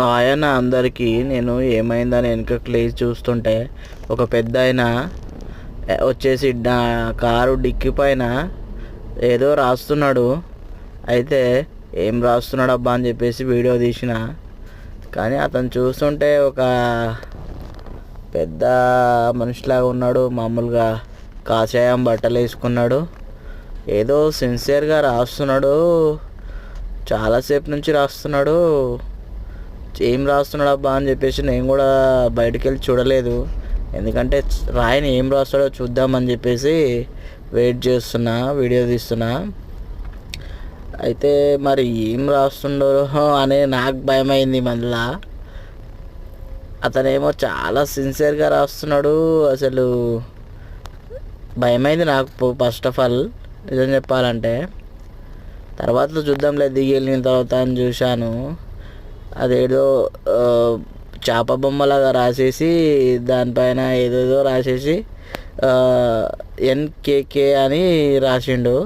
ఆయన అందరికీ నేను ఏమైందని వెనుక లేచి చూస్తుంటే ఒక పెద్ద ఆయన వచ్చేసి నా కారు డిక్కి పైన ఏదో రాస్తున్నాడు. అయితే ఏం రాస్తున్నాడు అబ్బా అని చెప్పేసి వీడియో తీసిన. కానీ అతను చూస్తుంటే ఒక పెద్ద మనిషిలాగా ఉన్నాడు. మామూలుగా కాషాయం బట్టలు వేసుకున్నాడు. ఏదో సిన్సియర్గా రాస్తున్నాడు. చాలాసేపు నుంచి రాస్తున్నాడు. ఏం రాస్తున్నాడు అబ్బా అని చెప్పేసి నేను కూడా బయటికి వెళ్ళి చూడలేదు. ఎందుకంటే రాయని ఏం రాస్తాడో చూద్దామని చెప్పేసి వెయిట్ చేస్తున్నా వీడియో తీస్తున్నా. అయితే మరి ఏం రాస్తుండో అనే నాకు భయమైంది మళ్ళా. అతనేమో చాలా సిన్సియర్గా రాస్తున్నాడు. అసలు భయమైంది నాకు ఫస్ట్ ఆఫ్ ఆల్ నిజం చెప్పాలంటే. తర్వాత చూద్దాంలే దిగి వెళ్ళిన తర్వాత అని చూశాను. అదేదో చేప బొమ్మలాగా రాసేసి దానిపైన ఏదేదో రాసేసి ఎన్కేకే అని రాసిండు.